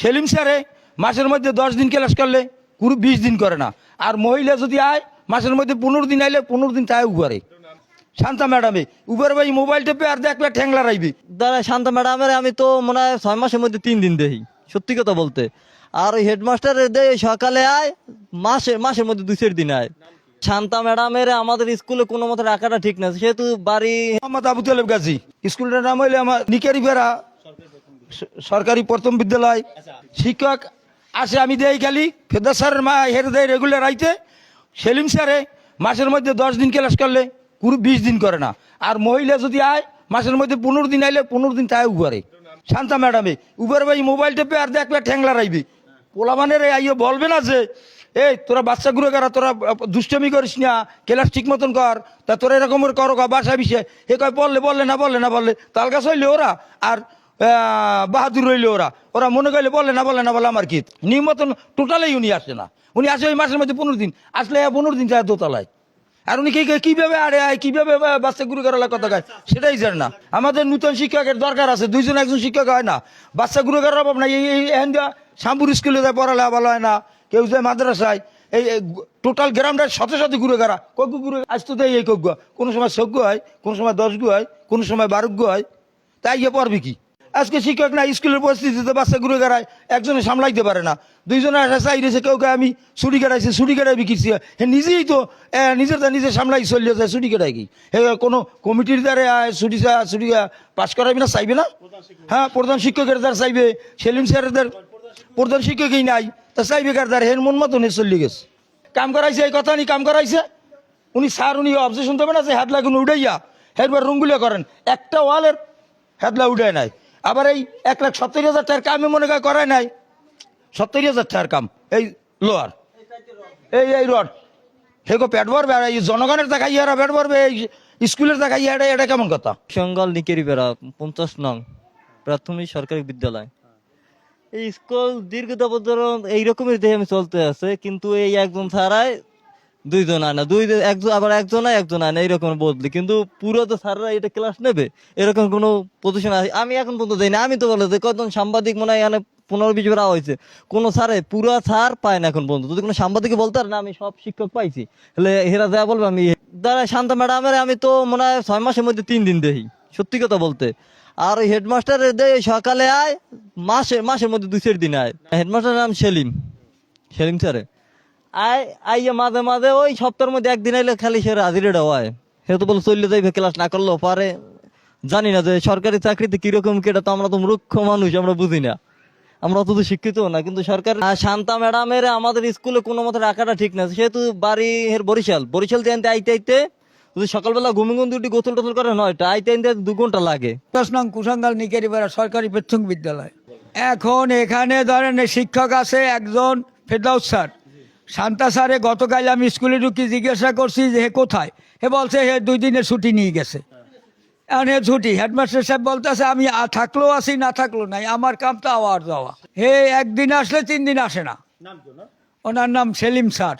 সেলিম স্যারে মাসের মধ্যে দশ দিন ক্লাস করলে পুরো বিশ দিন করে না। আর মহিলা যদি আয় মাসের মধ্যে পনেরো দিন আইলে পনেরো দিন তাই উপরে শান্তা ম্যাডামে উপরে ভাই মোবাইল টেপে আর দেখবে ঠ্যাংলা রাইবি। দাদা শান্তা ম্যাডামের আমি তো মনে হয় ছয় মাসের মধ্যে তিন দিন দেখি সত্যি কথা বলতে। আর ওই হেডমাস্টারের দেয় সকালে আয় মাসে মাসের মধ্যে দুই চার দিন আয়। শান্তা ম্যাডামের আমাদের স্কুলে কোনো মতো রাখাটা ঠিক না সেহেতু বাড়ি মোহাম্মদ আবু তালেব গাজী। স্কুলটার নাম হইলে আমার নিকারি বেড়া। সরকারি প্রথম বিদ্যালয়। শিক্ষক আসে আমি দেই খালি। ফেদা স্যারের মা হেরে দেয় রেগুলার আইতে। সেলিম স্যারে মাসের মধ্যে দশ দিন ক্লাস করলে পুরো বিশ দিন করে না। আর মহিলা যদি আয় মাসের মধ্যে পনেরো দিন আইলে পনেরো দিন তাই উপরে শান্তা ম্যাডামে উপরে ভাই মোবাইল টেপে আর দেখবে ঠ্যাংলা রাইবি। পোলামানের আইয়ে বলবে না যে এই তোরা বাচ্চাগুলো করা তোরা দুষ্টমি করিস না ক্লাস ঠিক মতন কর তা তোরা এরকম করো বাসা। বিষয় এ কয় বললে বললে না বললে না বললে। তাল গাছ হইলে ওরা আর বাহাদুর রইলে ওরা। ওরা মনে করলে বললে না, বলে না, বলে আমার কি? নিয়ম মতন টোটালেই উনি আসে না। উনি আসে ওই মাসের মধ্যে পনেরো দিন। আসলে পনেরো দিন যায় দোতলায়। আর উনি কি কীভাবে আরে আয়, কীভাবে বাচ্চা গুরু করার কথা কয়, সেটাই জানে না। আমাদের নূতন শিক্ষকের দরকার আছে। দুইজন, একজন শিক্ষক হয় না। বাচ্চা গুরু করার অভাব নাই। এই এহেন দিয়া শামপুর স্কুলে যায় পড়ালে ভালো হয় না। কেউ যায় মাদ্রাসায়। এই টোটাল গ্রামটা শত শত গুরু করা। কজ্ঞ গুরু আসতো তো এই কজ্ঞ কোনো সময় সজ্ঞ হয়, কোনো সময় দশ গু হয়, কোনো সময় বারোগ্য হয়। তাই গিয়ে পড়বি কি? আজকে শিক্ষক না স্কুলের পরিস্থিতিতে বাচ্চা ঘুরে গেড়ায় একজনে সামলাইতে পারে না। দুইজনে একটা চাইছে কেউ কেউ আমি ছুটি কাটাইছে, ছুটি কাটাই বিকিছি হে নিজেই তো নিজের তা নিজে সামলাই চলিয়ে যায়, ছুটি কাটাই কি? হে, কোনো কমিটির দ্বারা ছুটি ছুটি পাস করাবি না, চাইবে না? হ্যাঁ প্রধান শিক্ষকের দ্বারা চাইবে, সেলিম স্যারের দ্বার, প্রধান শিক্ষকই নাই, তা চাইবে কার দ্বারা? হের মন মতন চলিয়ে গেছে। কাম করাইছে, এই কথা নি কাম করাইছে? উনি স্যার, উনি অবজেকশন দেবে না যে হেডলা কোনো উঠাইয়া হেরবার রুমগুলো করেন। একটা ওয়ালের হেডলা উঠায় নাই। আবার এই এক লাখ সত্তর হাজার টাকার কামে মনে করে করায় নাই। সত্তর হাজার টাকার কাম, এই লোয়ার এই এই রড। হেগো পেট ভরবে আর এই জনগণের টাকা ইহারা পেট ভরবে, এই স্কুলের টাকা ইহারা, এটা কেমন কথা? সঙ্গল নিকেরিবেড়া পঞ্চাশ নং প্রাথমিক সরকারি বিদ্যালয়। এই স্কুল দীর্ঘতা পর্যন্ত এইরকমের দেহে আমি চলতে আছে, কিন্তু এই একজন ছাড়াই দুইজন আয় না দুই একজন আবার একজন আয় একজন আয় না এইরকম বদলি। কিন্তু পুরো তো স্যাররা এটা ক্লাস নেবে, এরকম কোনো পজিশন আছে? আমি এখন পর্যন্ত যাই না। আমি তো বলে যে কতজন সাংবাদিক মনে হয় এখানে পনেরো বিশ বার হয়েছে। কোনো স্যারে পুরো স্যার পায় না এখন পর্যন্ত। যদি কোনো সাংবাদিকে বলতে না, আমি সব শিক্ষক পাইছি। তাহলে হেরা যা বলবে, আমি দাদা শান্ত ম্যাডামের আমি তো মনে হয় ছয় মাসের মধ্যে তিন দিন দেখি সত্যি কথা বলতে। আর ওই হেডমাস্টারের দেয় সকালে আয়, মাসে মাসের মধ্যে দুই চার দিন আয়। হেডমাস্টারের নাম সেলিম। সেলিম স্যারে। আয় আইয়া মাঝে মাঝে ওই সপ্তাহের মধ্যে একদিন আইলে খালি সে সে তো বলে চললে যাইবে ক্লাস না করলেও পারে। জানি না যে সরকারি চাকরিতে কীরকম কি, এটা তো আমরা তো মূর্খ মানুষ, আমরা বুঝি না। আমরা অত শিক্ষিত না, কিন্তু সরকার শান্তা ম্যাডামের আমাদের স্কুলে কোনো মতো রাখাটা ঠিক না। সেহেতু বাড়ি এর বরিশাল বরিশাল দিয়ে আইতে আইতে যদি সকালবেলা ঘুমি ঘুম দুটি গোসল টোসল করে নয়টা, আইতে আইতে দু ঘণ্টা লাগে। সরকারি প্রাথমিক বিদ্যালয়। এখন এখানে ধরেন শিক্ষক আছে একজন ফেরদাউস স্যার। শান্তা স্যারে গতকাল আমি স্কুলে ঢুকি জিজ্ঞাসা করছি যে হে কোথায়? হে বলছে হে দুই দিনের ছুটি নিয়ে গেছে। এখন হে ছুটি। হেডমাস্টার সাহেব বলতেছে আমি থাকলেও আসি না থাকল নাই। আমার কাম তো আওয়ার যাওয়া হে একদিন আসলে তিন দিন আসে না। ওনার নাম সেলিম স্যার।